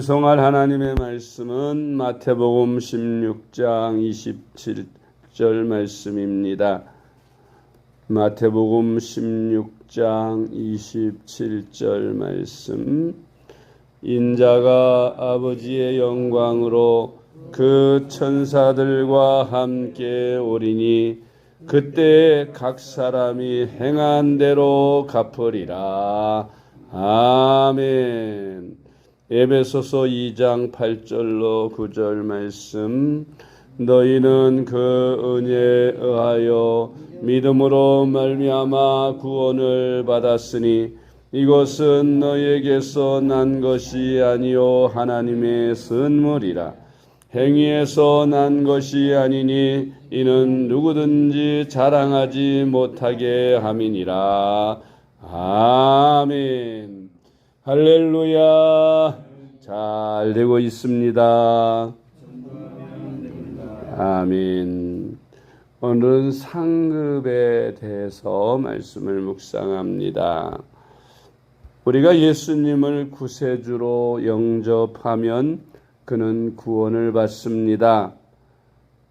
암송할 하나님의 말씀은 마태복음 16장 27절 말씀입니다. 마태복음 16장 27절 말씀. 인자가 아버지의 영광으로 그 천사들과 함께 오리니 그때 각 사람이 행한 대로 갚으리라. 아멘. 에베소서 2장 8절로 9절 말씀. 너희는 그 은혜에 의하여 믿음으로 말미암아 구원을 받았으니 이것은 너희에게서 난 것이 아니요 하나님의 선물이라. 행위에서 난 것이 아니니 이는 누구든지 자랑하지 못하게 함이니라. 아멘. 할렐루야. 잘 되고 있습니다. 아멘. 오늘은 상급에 대해서 말씀을 묵상합니다. 우리가 예수님을 구세주로 영접하면 그는 구원을 받습니다.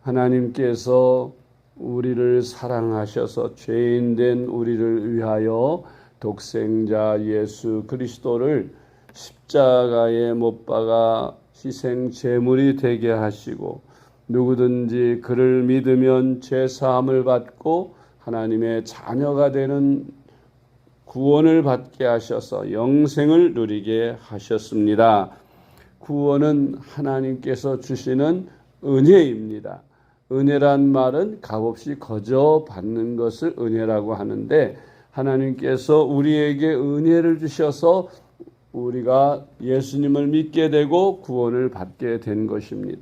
하나님께서 우리를 사랑하셔서 죄인 된 우리를 위하여 독생자 예수 그리스도를 십자가에 못 박아 희생 제물이 되게 하시고 누구든지 그를 믿으면 죄 사함을 받고 하나님의 자녀가 되는 구원을 받게 하셔서 영생을 누리게 하셨습니다. 구원은 하나님께서 주시는 은혜입니다. 은혜란 말은 값없이 거저 받는 것을 은혜라고 하는데 하나님께서 우리에게 은혜를 주셔서 우리가 예수님을 믿게 되고 구원을 받게 된 것입니다.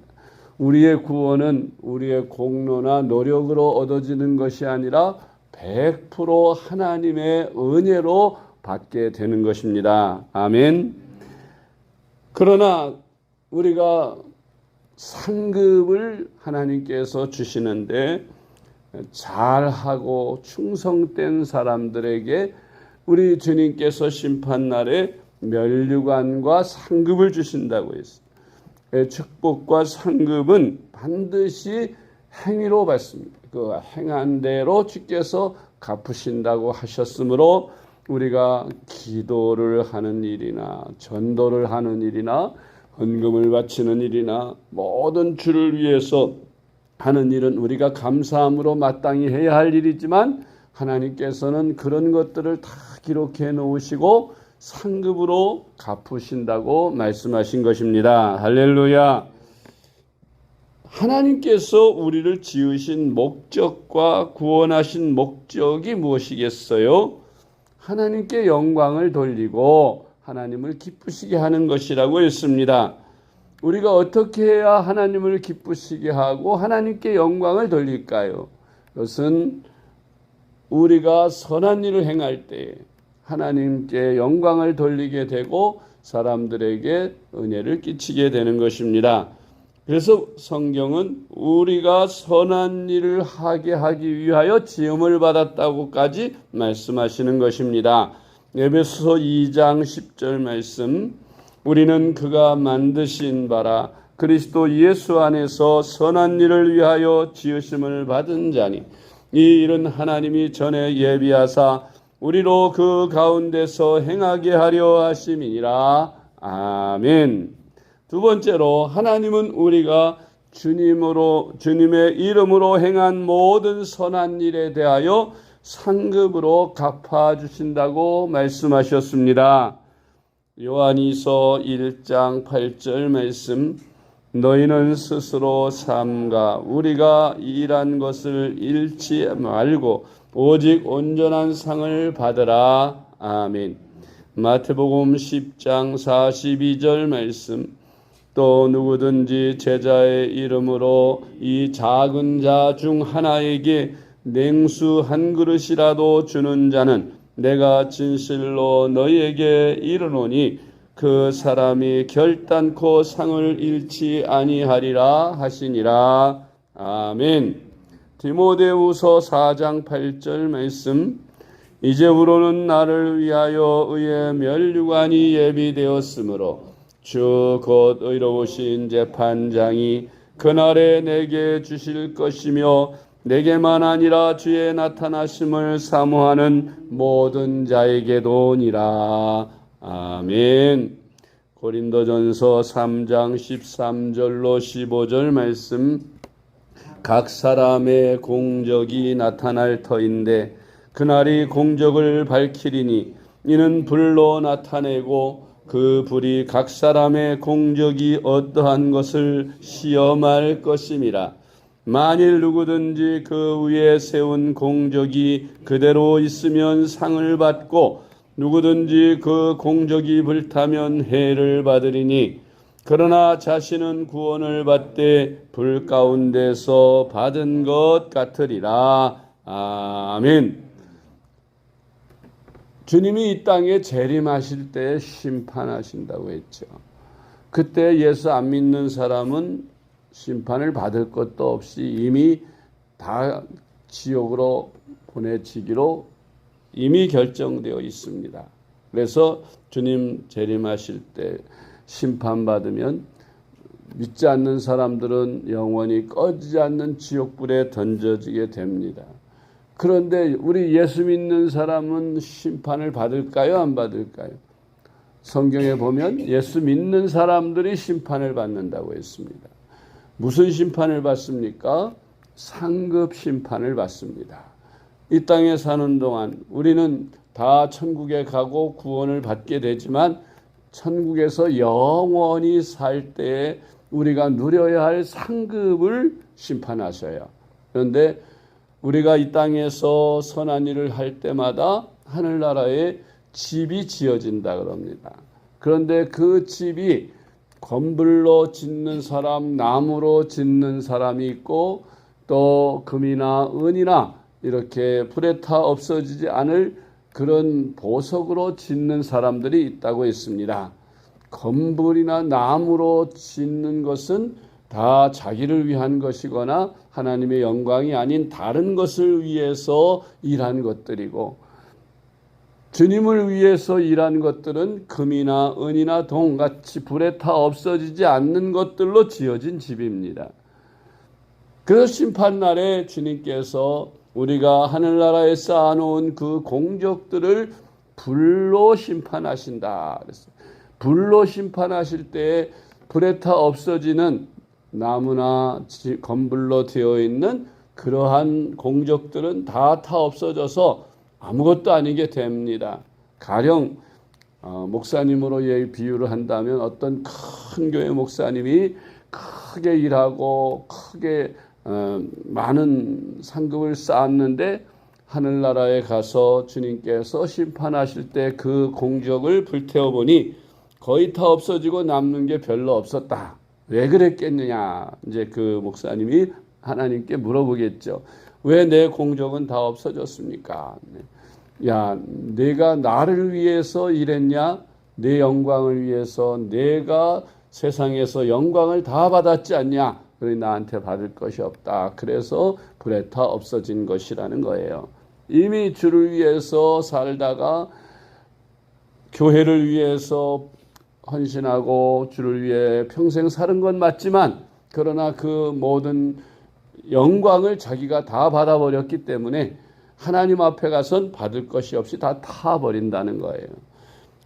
우리의 구원은 우리의 공로나 노력으로 얻어지는 것이 아니라 100% 하나님의 은혜로 받게 되는 것입니다. 아멘. 그러나 우리가 상급을 하나님께서 주시는데 잘하고 충성된 사람들에게 우리 주님께서 심판날에 멸류관과 상급을 주신다고 했습니다. 축복과 상급은 반드시 행위로 받습니다. 그 행한 대로 주께서 갚으신다고 하셨으므로 우리가 기도를 하는 일이나 전도를 하는 일이나 헌금을 바치는 일이나 모든 주를 위해서 하는 일은 우리가 감사함으로 마땅히 해야 할 일이지만 하나님께서는 그런 것들을 다 기록해 놓으시고 상급으로 갚으신다고 말씀하신 것입니다. 할렐루야. 하나님께서 우리를 지으신 목적과 구원하신 목적이 무엇이겠어요? 하나님께 영광을 돌리고 하나님을 기쁘시게 하는 것이라고 했습니다. 우리가 어떻게 해야 하나님을 기쁘시게 하고 하나님께 영광을 돌릴까요? 그것은 우리가 선한 일을 행할 때 하나님께 영광을 돌리게 되고 사람들에게 은혜를 끼치게 되는 것입니다. 그래서 성경은 우리가 선한 일을 하게 하기 위하여 지음을 받았다고까지 말씀하시는 것입니다. 에베소서 2장 10절 말씀 우리는 그가 만드신 바라 그리스도 예수 안에서 선한 일을 위하여 지으심을 받은 자니 이 일은 하나님이 전에 예비하사 우리로 그 가운데서 행하게 하려 하심이니라 아멘. 두 번째로 하나님은 우리가 주님으로 주님의 이름으로 행한 모든 선한 일에 대하여 상급으로 갚아 주신다고 말씀하셨습니다. 요한이서 1장 8절 말씀 너희는 스스로 삼가 우리가 일한 것을 잃지 말고 오직 온전한 상을 받으라. 아멘. 마태복음 10장 42절 말씀 또 누구든지 제자의 이름으로 이 작은 자 중 하나에게 냉수 한 그릇이라도 주는 자는 내가 진실로 너희에게 이르노니 그 사람이 결단코 상을 잃지 아니하리라 하시니라. 아멘. 디모데후서 4장 8절 말씀 이제후로는 나를 위하여 의의 멸류관이 예비되었으므로 주 곧 의로우신 재판장이 그날에 내게 주실 것이며 내게만 아니라 주의 나타나심을 사모하는 모든 자에게도니라. 아멘. 고린도전서 3장 13절로 15절 말씀 각 사람의 공적이 나타날 터인데 그날이 공적을 밝히리니 이는 불로 나타내고 그 불이 각 사람의 공적이 어떠한 것을 시험할 것임이라 만일 누구든지 그 위에 세운 공적이 그대로 있으면 상을 받고 누구든지 그 공적이 불타면 해를 받으리니 그러나 자신은 구원을 받되 불 가운데서 받은 것 같으리라. 아멘. 주님이 이 땅에 재림하실 때 심판하신다고 했죠. 그때 예수 안 믿는 사람은 심판을 받을 것도 없이 이미 다 지옥으로 보내치기로 이미 결정되어 있습니다. 그래서 주님 재림하실 때 심판받으면 믿지 않는 사람들은 영원히 꺼지지 않는 지옥불에 던져지게 됩니다. 그런데 우리 예수 믿는 사람은 심판을 받을까요? 안 받을까요? 성경에 보면 예수 믿는 사람들이 심판을 받는다고 했습니다. 무슨 심판을 받습니까? 상급 심판을 받습니다. 이 땅에 사는 동안 우리는 다 천국에 가고 구원을 받게 되지만 천국에서 영원히 살 때에 우리가 누려야 할 상급을 심판하셔요. 그런데 우리가 이 땅에서 선한 일을 할 때마다 하늘나라에 집이 지어진다 그럽니다. 그런데 그 집이 건불로 짓는 사람, 나무로 짓는 사람이 있고 또 금이나 은이나 이렇게 불에 타 없어지지 않을 그런 보석으로 짓는 사람들이 있다고 했습니다. 건불이나 나무로 짓는 것은 다 자기를 위한 것이거나 하나님의 영광이 아닌 다른 것을 위해서 일한 것들이고 주님을 위해서 일한 것들은 금이나 은이나 동 같이 불에 타 없어지지 않는 것들로 지어진 집입니다. 그 심판날에 주님께서 우리가 하늘나라에 쌓아놓은 그 공적들을 불로 심판하신다. 그랬어요. 불로 심판하실 때 불에 타 없어지는 나무나 건불로 되어 있는 그러한 공적들은 다 타 없어져서 아무것도 아니게 됩니다. 가령 어, 목사님으로 비유를 한다면 어떤 큰 교회 목사님이 크게 일하고 크게 어, 많은 상급을 쌓았는데 하늘나라에 가서 주님께서 심판하실 때 그 공적을 불태워 보니 거의 다 없어지고 남는 게 별로 없었다. 왜 그랬겠느냐? 이제 그 목사님이 하나님께 물어보겠죠. 왜 내 공적은 다 없어졌습니까? 네. 야, 내가 나를 위해서 일했냐? 내 영광을 위해서 내가 세상에서 영광을 다 받았지 않냐? 그러니 나한테 받을 것이 없다. 그래서 불에 타 없어진 것이라는 거예요. 이미 주를 위해서 살다가 교회를 위해서 헌신하고 주를 위해 평생 사는 건 맞지만 그러나 그 모든 영광을 자기가 다 받아버렸기 때문에 하나님 앞에 가선 받을 것이 없이 다 타버린다는 거예요.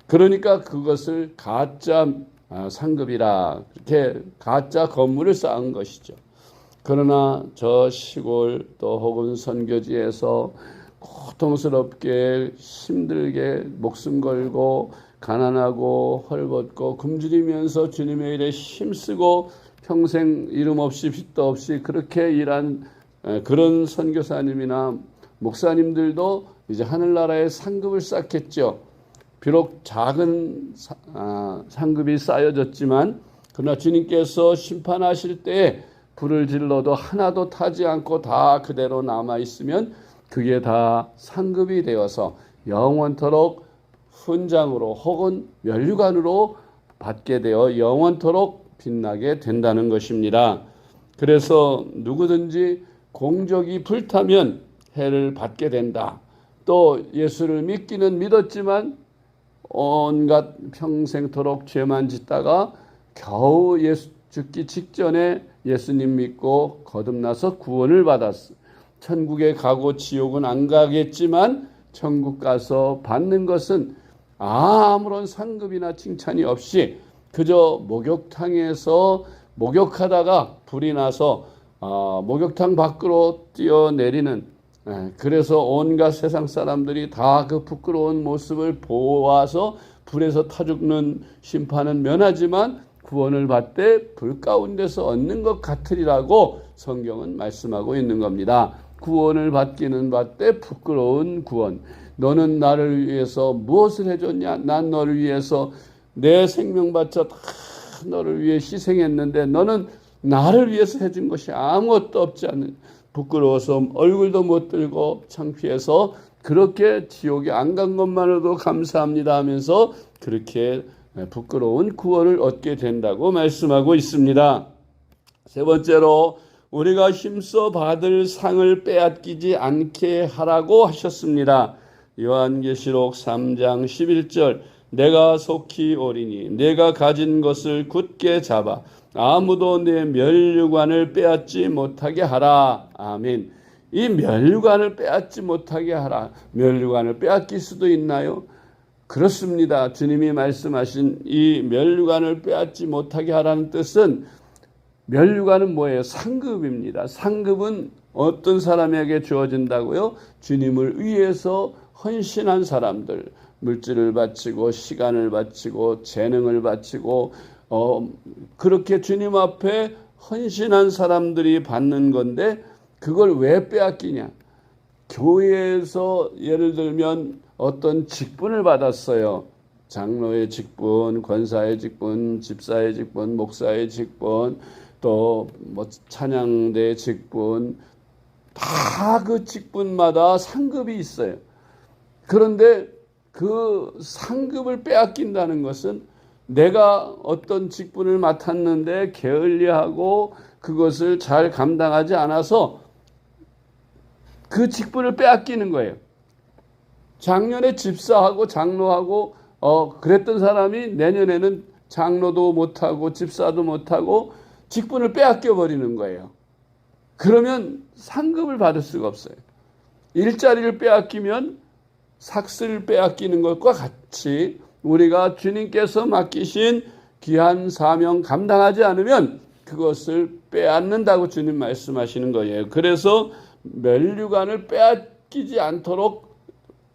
그러니까 그것을 가짜 아, 상급이라 그렇게 가짜 건물을 쌓은 것이죠. 그러나 저 시골 또 혹은 선교지에서 고통스럽게 힘들게 목숨 걸고 가난하고 헐벗고 굶주리면서 주님의 일에 힘쓰고 평생 이름 없이 빚도 없이 그렇게 일한 그런 선교사님이나 목사님들도 이제 하늘나라에 상급을 쌓겠죠. 비록 작은 아, 상급이 쌓여졌지만 그러나 주님께서 심판하실 때 불을 질러도 하나도 타지 않고 다 그대로 남아 있으면 그게 다 상급이 되어서 영원토록 훈장으로 혹은 면류관으로 받게 되어 영원토록 빛나게 된다는 것입니다. 그래서 누구든지 공적이 불타면 해를 받게 된다. 또 예수를 믿기는 믿었지만 온갖 평생토록 죄만 짓다가 겨우 예수 죽기 직전에 예수님 믿고 거듭나서 구원을 받았어. 천국에 가고 지옥은 안 가겠지만 천국 가서 받는 것은 아무런 상급이나 칭찬이 없이 그저 목욕탕에서 목욕하다가 불이 나서 어, 목욕탕 밖으로 뛰어내리는 예, 그래서 온갖 세상 사람들이 다 그 부끄러운 모습을 보아서 불에서 타 죽는 심판은 면하지만 구원을 받되 불 가운데서 얻는 것 같으리라고 성경은 말씀하고 있는 겁니다. 구원을 받기는 받되 부끄러운 구원. 너는 나를 위해서 무엇을 해줬냐? 난 너를 위해서 내 생명 바쳐 다 너를 위해 희생했는데 너는 나를 위해서 해준 것이 아무것도 없지 않는 부끄러워서 얼굴도 못 들고 창피해서 그렇게 지옥에 안 간 것만으로도 감사합니다 하면서 그렇게 부끄러운 구원을 얻게 된다고 말씀하고 있습니다. 세 번째로 우리가 힘써 받을 상을 빼앗기지 않게 하라고 하셨습니다. 요한계시록 3장 11절 내가 속히 오리니 내가 가진 것을 굳게 잡아 아무도 내 멸류관을 빼앗지 못하게 하라. 아멘. 이 멸류관을 빼앗지 못하게 하라. 멸류관을 빼앗길 수도 있나요? 그렇습니다. 주님이 말씀하신 이 멸류관을 빼앗지 못하게 하라는 뜻은 멸류관은 뭐예요? 상급입니다. 상급은 어떤 사람에게 주어진다고요? 주님을 위해서 헌신한 사람들, 물질을 바치고 시간을 바치고 재능을 바치고 어, 그렇게 주님 앞에 헌신한 사람들이 받는 건데 그걸 왜 빼앗기냐? 교회에서 예를 들면 어떤 직분을 받았어요. 장로의 직분, 권사의 직분, 집사의 직분, 목사의 직분, 또 뭐 찬양대 직분, 다 그 직분마다 상급이 있어요. 그런데 그 상급을 빼앗긴다는 것은 내가 어떤 직분을 맡았는데 게을리하고 그것을 잘 감당하지 않아서 그 직분을 빼앗기는 거예요. 작년에 집사하고 장로하고 어 그랬던 사람이 내년에는 장로도 못하고 집사도 못하고 직분을 빼앗겨 버리는 거예요. 그러면 상급을 받을 수가 없어요. 일자리를 빼앗기면 삭스를 빼앗기는 것과 같이 우리가 주님께서 맡기신 귀한 사명 감당하지 않으면 그것을 빼앗는다고 주님 말씀하시는 거예요. 그래서 멸류관을 빼앗기지 않도록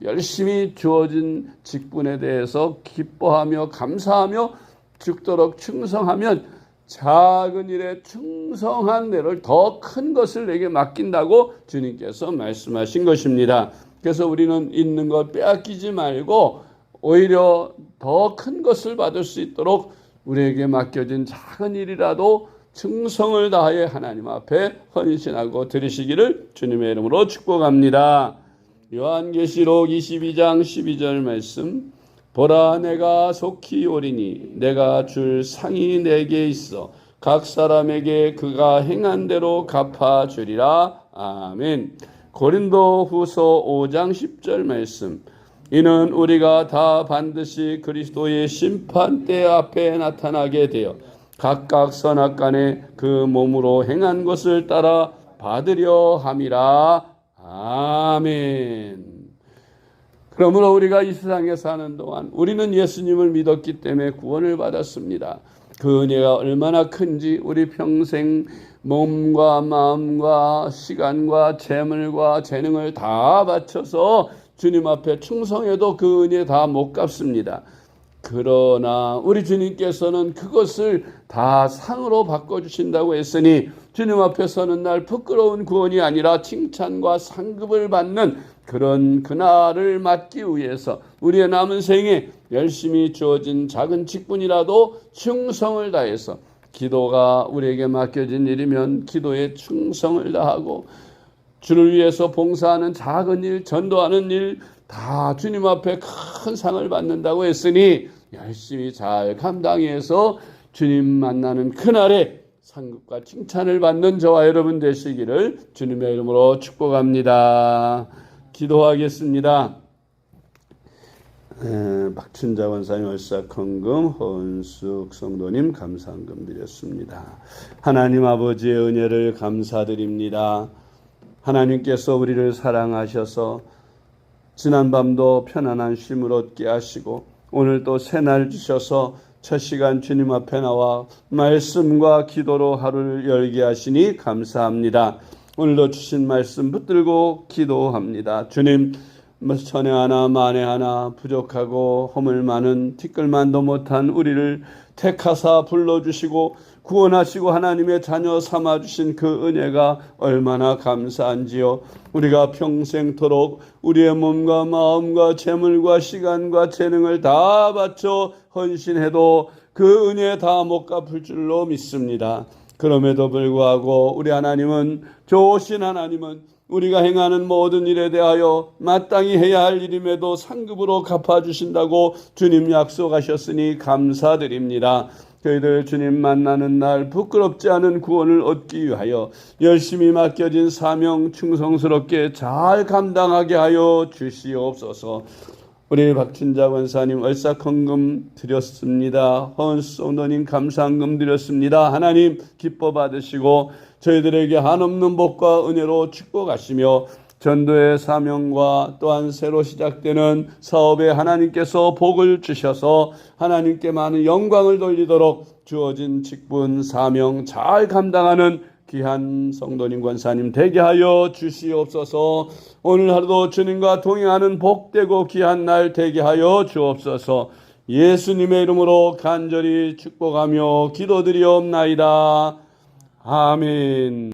열심히 주어진 직분에 대해서 기뻐하며 감사하며 죽도록 충성하면 작은 일에 충성한 대로 더큰 것을 내게 맡긴다고 주님께서 말씀하신 것입니다. 그래서 우리는 있는 것 빼앗기지 말고 오히려 더 큰 것을 받을 수 있도록 우리에게 맡겨진 작은 일이라도 충성을 다해 하나님 앞에 헌신하고 드리시기를 주님의 이름으로 축복합니다. 요한계시록 22장 12절 말씀 보라 내가 속히 오리니 내가 줄 상이 내게 있어 각 사람에게 그가 행한 대로 갚아 주리라. 아멘. 고린도 후서 5장 10절 말씀 이는 우리가 다 반드시 그리스도의 심판대 앞에 나타나게 되어 각각 선악간에 그 몸으로 행한 것을 따라 받으려 함이라. 아멘. 그러므로 우리가 이 세상에 사는 동안 우리는 예수님을 믿었기 때문에 구원을 받았습니다. 그 은혜가 얼마나 큰지 우리 평생 몸과 마음과 시간과 재물과 재능을 다 바쳐서 주님 앞에 충성해도 그 은혜 다 못 갚습니다. 그러나 우리 주님께서는 그것을 다 상으로 바꿔주신다고 했으니 주님 앞에 서는 날 부끄러운 구원이 아니라 칭찬과 상급을 받는 그런 그날을 맞기 위해서 우리의 남은 생에 열심히 주어진 작은 직분이라도 충성을 다해서 기도가 우리에게 맡겨진 일이면 기도에 충성을 다하고 주를 위해서 봉사하는 작은 일, 전도하는 일, 다 주님 앞에 큰 상을 받는다고 했으니 열심히 잘 감당해서 주님 만나는 그날에 상급과 칭찬을 받는 저와 여러분 되시기를 주님의 이름으로 축복합니다. 기도하겠습니다. 에, 박춘자 원사님 월삭헌금 헌숙 성도님 감사헌금 드렸습니다. 하나님 아버지의 은혜를 감사드립니다. 하나님께서 우리를 사랑하셔서 지난밤도 편안한 쉼을 얻게 하시고 오늘 또 새날 주셔서 첫 시간 주님 앞에 나와 말씀과 기도로 하루를 열게 하시니 감사합니다. 오늘도 주신 말씀 붙들고 기도합니다. 주님 천에 하나 만에 하나 부족하고 허물 많은 티끌만도 못한 우리를 택하사 불러주시고 구원하시고 하나님의 자녀 삼아 주신 그 은혜가 얼마나 감사한지요. 우리가 평생토록 우리의 몸과 마음과 재물과 시간과 재능을 다 바쳐 헌신해도 그 은혜 다 못 갚을 줄로 믿습니다. 그럼에도 불구하고 우리 하나님은 좋으신 하나님은 우리가 행하는 모든 일에 대하여 마땅히 해야 할 일임에도 상급으로 갚아주신다고 주님 약속하셨으니 감사드립니다. 저희들 주님 만나는 날 부끄럽지 않은 구원을 얻기 위하여 열심히 맡겨진 사명 충성스럽게 잘 감당하게 하여 주시옵소서. 우리 박춘자 원사님 얼싹헌금 드렸습니다. 헌송도님 감사헌금 드렸습니다. 하나님 기뻐 받으시고 저희들에게 한없는 복과 은혜로 축복하시며 전도의 사명과 또한 새로 시작되는 사업에 하나님께서 복을 주셔서 하나님께 많은 영광을 돌리도록 주어진 직분 사명 잘 감당하는 귀한 성도님 권사님 되게 하여 주시옵소서. 오늘 하루도 주님과 동행하는 복되고 귀한 날 되게 하여 주옵소서. 예수님의 이름으로 간절히 축복하며 기도드리옵나이다. 아멘.